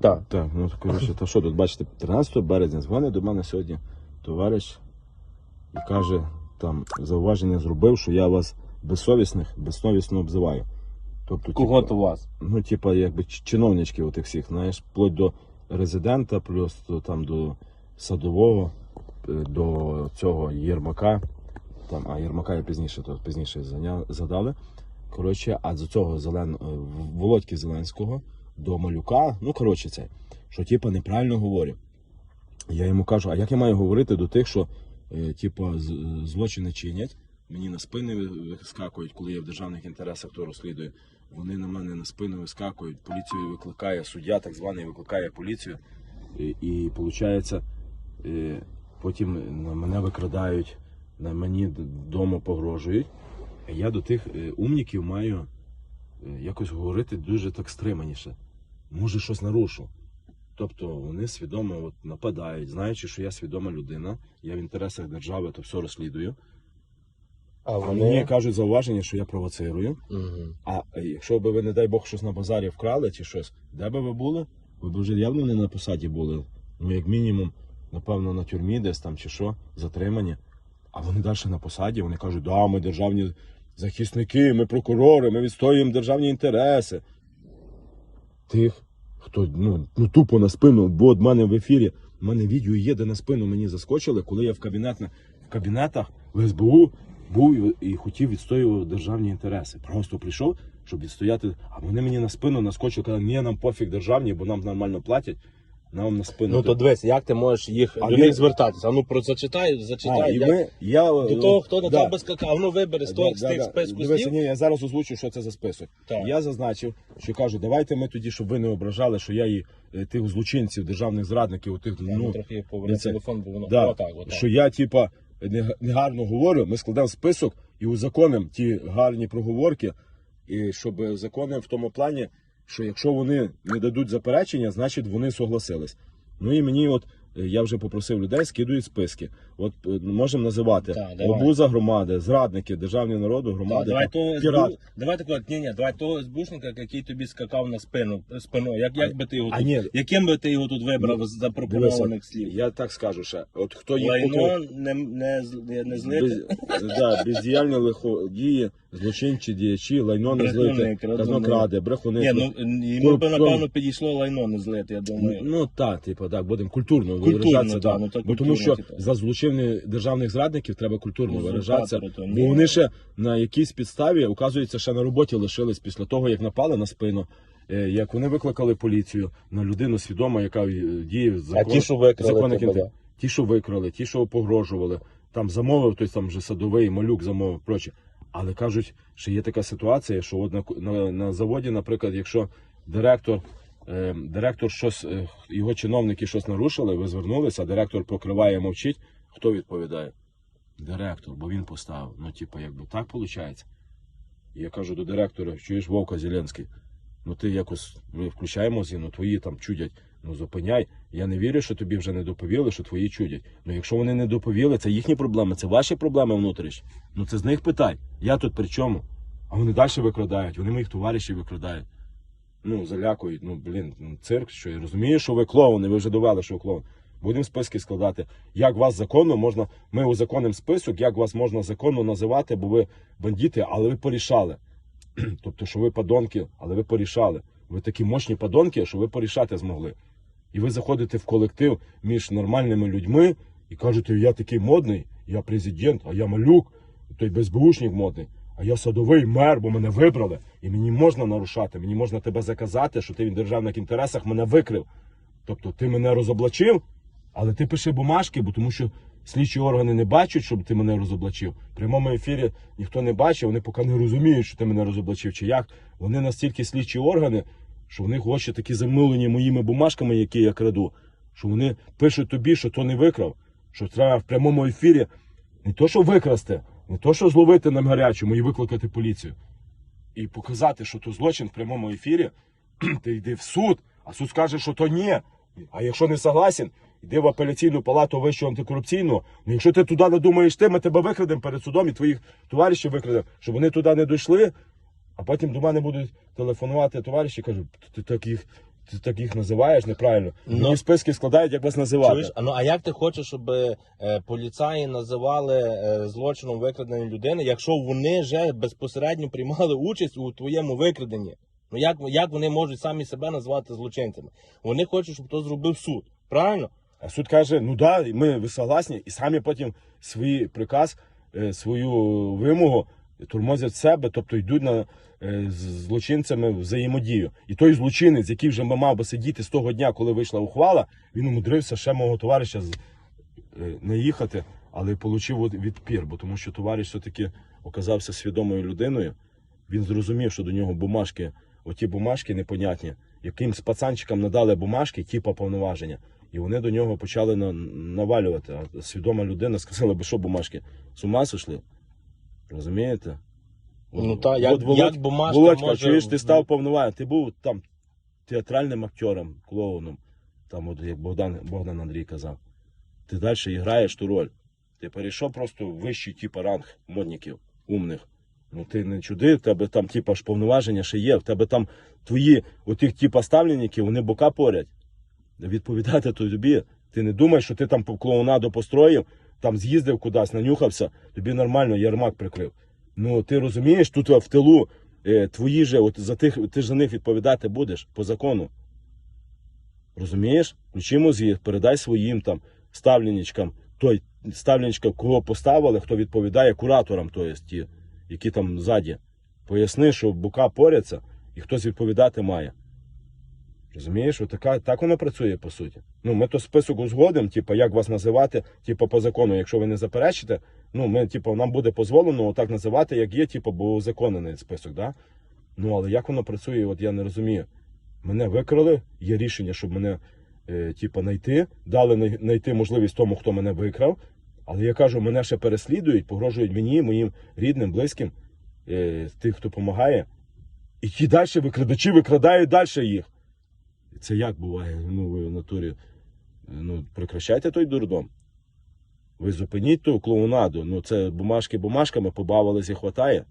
Так. Так, ну коротше, то що тут бачите, 13 березня дзвонить до мене сьогодні товариш і каже, там зауваження зробив, що я вас безсовісних, безсовісно обзиваю. Тобто, Кого типу, то вас? ну, типа, якби чиновнички отих всіх, знаєш, вплоть до резидента, плюс до, там до садового, е, до цього Єрмака. Там, а Єрмака я пізніше, то пізніше задали. Коротше, а до цього Зелен... Володьки Зеленського до Малюка, ну коротше, це, що типа неправильно говорю. Я йому кажу, а як я маю говорити до тих, що е, типа злочини чинять, мені на спини ви- вискакують, коли я в державних інтересах то розслідую. Вони на мене на спину вискакують, поліцію викликає, суддя так званий викликає поліцію. І, і виходить, е, потім на мене викрадають, на мені вдома погрожують. Я до тих е, умніків маю якось говорити дуже так стриманіше. Може, щось нарушу. Тобто вони свідомо от нападають, знаючи, що я свідома людина, я в інтересах держави то все розслідую. А А мені кажуть зауваження, що я провоцирую. Угу. А якщо б ви, не дай Бог, щось на базарі вкрали чи щось, де би ви були? Ви б вже явно не на посаді були. Ну, як мінімум, напевно, на тюрмі десь там чи що, затримані. А вони далі на посаді, вони кажуть, да, ми державні захисники, ми прокурори, ми відстоюємо державні інтереси. Тих, хто ну, ну тупо на спину, бо в мене в ефірі, в мене відео є, де на спину мені заскочили, коли я в, кабінет, в кабінетах в СБУ був і хотів відстоювати державні інтереси. Просто прийшов, щоб відстояти. А вони мені на спину наскочили, казали, ні, нам пофіг державні, бо нам нормально платять. Нам на спину. Ну то дивись, як ти можеш їх А до він- них звертатися? А ну про зачитай, а, і як- ми, я, До того, хто на да. тебе скакав, ну вибери з, того, з тих списку Дивися, слів. ні, я зараз озвучу, що це за список. Так. Я зазначив, що кажу, давайте ми тоді, щоб ви не ображали, що я і е, тих злочинців, державних зрадників, тих, Ну, ну, трохи поверни це- телефон, бо воно да, отак, отак. що я, типа, не- негарно говорю, ми складемо список і узаконимо ті гарні проговорки, і щоб узаконимо в тому плані, що якщо вони не дадуть заперечення, значить вони согласились. Ну і мені, от я вже попросив людей, скидують списки. От е, можемо називати Так, давай. обуза громади, зрадники, державні народу, Так, громади, давай там, того пірат. СБУ, давай такого, ні, ні, давай того СБУшника, який тобі скакав на спину, спиною. Як, як би ти його А тут, ні, яким би ти його тут вибрав Ну, з запропонованих дивися, слів? я так скажу ще. От хто їх Лайно не, не, з- не злити. Без, да, бездіяльні лиходії, злочинчі діячі, лайно не Брехуни, злити, крадуни. казнокради, брехуни. Ні, ну йому Кор- би напевно підійшло лайно не злити, я Ну, думаю. ну так, типу, так, будемо Культурно, виражатися. та, да. ну, Бо тому що типу. за злочини державних зрадників треба культурно Узурпатори, виражатися. Бо ні. вони ще на якійсь підставі, оказується, ще на роботі лишились після того, як напали на спину. е, Як вони викликали поліцію на людину свідомо, яка е, діє в а ті, що викрали законних тебе, да. Ті, що викрали, ті, що погрожували, там замовив, той там вже садовий, малюк замовив, проче. Але кажуть, що є така ситуація, що от на, на, на заводі, наприклад, якщо директор, директор щось, е, його чиновники щось нарушили, ви звернулися, директор покриває, мовчить, хто відповідає? Директор, бо він поставив. Ну, типу, якби так виходить. І я кажу до директора, чуєш Вовка Зеленський, ну ти якось ми включаємо зі, ну твої там чудять, ну зупиняй. Я не вірю, що тобі вже не доповіли, що твої чудять. Ну якщо вони не доповіли, це їхні проблеми, це ваші проблеми внутрішні. Ну це з них питай. Я тут при чому? А вони далі викрадають, вони моїх товаришів викрадають. Ну, залякують, ну блін, ну, цирк, що я розумію, що ви клоуни, ви вже довели, що ви клоун. Будемо списки складати. Як вас законно можна, ми узаконимо список, як вас можна законно називати, бо ви бандити, але ви порішали. Тобто, що ви подонки, але ви порішали. Ви такі мощні подонки, що ви порішати змогли. І ви заходите в колектив між нормальними людьми і кажете, я такий модний, я президент, а я малюк, той безбушник модний, а я садовий мер, бо мене вибрали. І мені можна нарушати, мені можна тебе заказати, що ти в державних інтересах мене викрив. Тобто ти мене розоблачив, але ти пиши бумажки, бо тому що слідчі органи не бачать, щоб ти мене розоблачив. В прямому ефірі ніхто не бачив, вони поки не розуміють, що ти мене розоблачив чи як. Вони настільки слідчі органи, що в них очі такі замилені моїми бумажками, які я краду, що вони пишуть тобі, що то не викрав, що треба в прямому ефірі не то, що викрасти, не то, що зловити на гарячому і викликати поліцію. І показати, що то злочин в прямому ефірі, ти йди в суд, а суд скаже, що то ні. А якщо не согласен, йди в апеляційну палату вищого антикорупційного. Ну якщо ти туди не думаєш ти, ми тебе викрадемо перед судом і твоїх товаришів викрадемо, щоб вони туди не дійшли, а потім до мене будуть телефонувати товариші, кажуть, ти таких ти так їх називаєш неправильно. Ну. Мені списки складають, як вас називати. Чуєш? А ну а як ти хочеш, щоб е, поліцаї називали е, злочином викрадення людини, якщо вони вже безпосередньо приймали участь у твоєму викраденні? Ну як, як вони можуть самі себе назвати злочинцями? Вони хочуть, щоб то зробив суд. Правильно? А суд каже: ну да, ми ви согласні, і самі потім свій приказ, е, свою вимогу турмозять в себе, тобто йдуть на з злочинцями взаємодію. І той злочинець, який вже мав би сидіти з того дня, коли вийшла ухвала, він умудрився ще мого товариша е, не їхати, але отримав відпір, бо тому що товариш все-таки оказався свідомою людиною. Він зрозумів, що до нього бумажки, оті бумажки непонятні, якимсь пацанчикам надали бумажки, типа повноваження, і вони до нього почали на, навалювати. А свідома людина сказала би, що бумажки, з ума сошли? Розумієте? Ну та як, Володь- як бумажка Володька, може... чуєш, ти став повноваженим, ти був там театральним актором, клоуном, там, от як Богдан, Богдан Андрій казав. Ти далі граєш ту роль. Ти перейшов просто в вищий типу, ранг модників, умних. Ну ти не чуди, в тебе там типа ж повноваження ще є, в тебе там твої отих типа ставленників, вони бока порять. Відповідати тобі. Ти не думай, що ти там клоунаду построїв, там з'їздив кудись, нанюхався, тобі нормально ярмак прикрив. Ну ти розумієш, тут в тилу е, твої же, от за тих, ти ж за них відповідати будеш по закону. Розумієш? Включи мозги, передай своїм там ставленничкам, той ставленничка, кого поставили, хто відповідає кураторам, то ті, які там ззаді. Поясни, що бука поряться і хтось відповідати має. Розумієш, Отака, так воно працює по суті. Ну, ми то список узгодимо, типу, як вас називати, типу, по закону, якщо ви не заперечите, ну, ми, типу, нам буде дозволено отак називати, як є, типу, бо узаконений список, да? Ну, але як воно працює, от я не розумію. Мене викрали, є рішення, щоб мене, е, типу, знайти, дали знайти можливість тому, хто мене викрав. Але я кажу, мене ще переслідують, погрожують мені, моїм рідним, близьким, е, тих, хто допомагає. І ті далі викрадачі викрадають далі їх. Це як буває? Ну, ви в натурі. Ну, прекращайте той дурдом. Ви зупиніть ту клоунаду. Ну, це бумажки бумажками побавились і хватає.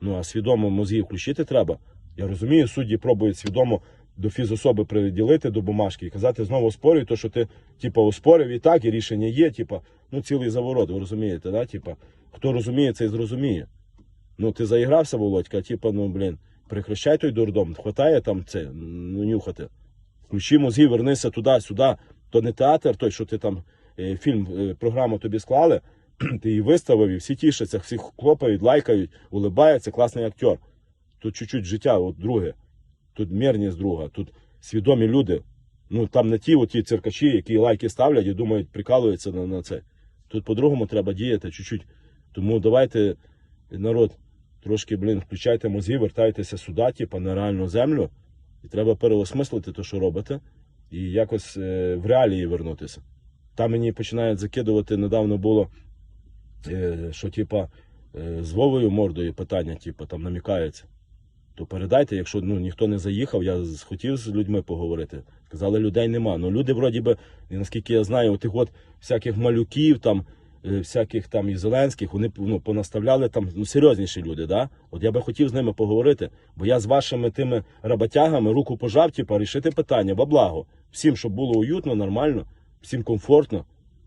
Ну, а свідомо мозги включити треба. Я розумію, судді пробують свідомо до фізособи приділити до бумажки і казати, знову оспорюй, то, що ти, типа, оспорив і так, і рішення є, типа, ну, цілий заворот, ви розумієте, да? Типа, хто розуміє, цей зрозуміє. Ну, ти заігрався, Володька, типа, ну, блін, прекращай той дурдом, хватає там це, ну, нюхати. Включи мозги, вернися туди, сюди. То не театр, той, що ти там е, фільм, е, програму тобі склали, ти її виставив, і всі тішаться, всі хлопають, лайкають, улибаються, класний актер. Тут чуть-чуть життя, от друге. Тут мірність друга, тут свідомі люди. Ну там не ті оті циркачі, які лайки ставлять і думають, прикалуються на, на це. Тут по-другому треба діяти чуть-чуть. Тому давайте, народ, трошки, блін, включайте мозги, вертайтеся сюди, типа на реальну землю. І треба переосмислити те, що робите, і якось е, в реалії вернутися. Там мені починають закидувати, недавно було, е, що типа е, з Вовою мордою питання, типа, там намікається. То передайте, якщо ну, ніхто не заїхав, я хотів з людьми поговорити. Сказали, людей нема. Ну люди, вроді би, наскільки я знаю, отих от всяких малюків, там, всяких там і Зеленських, вони ну, понаставляли там ну, серйозніші люди. Да? От я би хотів з ними поговорити, бо я з вашими тими роботягами руку пожав, типа, рішити питання во благо. Всім, щоб було уютно, нормально, всім комфортно.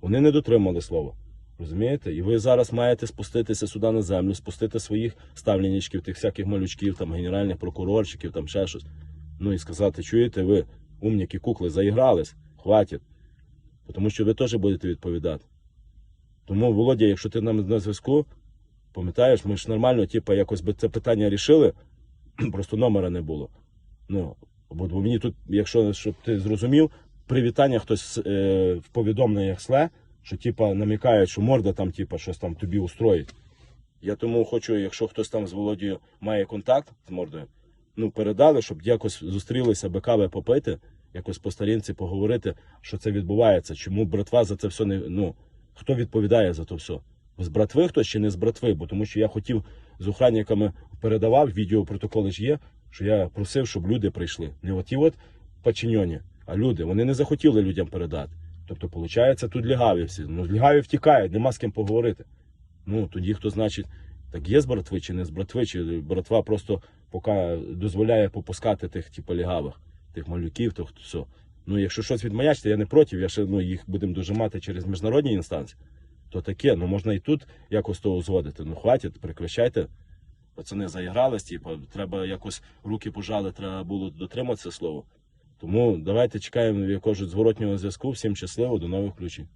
Вони не дотримали слова. Розумієте? І ви зараз маєте спуститися сюди на землю, спустити своїх ставленничків, тих всяких малючків, там, генеральних прокурорчиків, там ще щось. Ну і сказати, чуєте, ви, умніки, кукли, заігрались, хватить. Тому що ви теж будете відповідати. Тому, Володя, якщо ти нам на зв'язку, пам'ятаєш, ми ж нормально, типу, якось би це питання рішили, просто номера не було. Ну, бо мені тут, якщо щоб ти зрозумів, привітання хтось е, в повідомленнях сле, що типа намікають, що морда там, типа, щось там тобі устроїть. Я тому хочу, якщо хтось там з Володією має контакт з мордою, ну передали, щоб якось зустрілися, би кави попити, якось по старінці поговорити, що це відбувається. Чому братва за це все не. Ну, хто відповідає за то все? З братви хтось чи не з братви? Бо тому що я хотів з охранниками передавав, відеопротоколи ж є, що я просив, щоб люди прийшли. Не оті от паченьоні, а люди. Вони не захотіли людям передати. Тобто, виходить, тут лягаві всі. Ну, лягаві втікають, нема з ким поговорити. Ну, тоді хто значить, так є з братви чи не з братви, чи братва просто поки дозволяє попускати тих, типу, лягавих. тих малюків, то все. Ну, якщо щось відмаячте, я не проти, я ще ну, їх будемо дожимати через міжнародні інстанції, то таке, ну можна і тут якось того зводити. Ну хватить, прикращайте. Пацани заігрались, типу, треба якось руки пожали, треба було дотриматися слова. Тому давайте чекаємо якогось зворотнього зв'язку. Всім щасливо, до нових включень.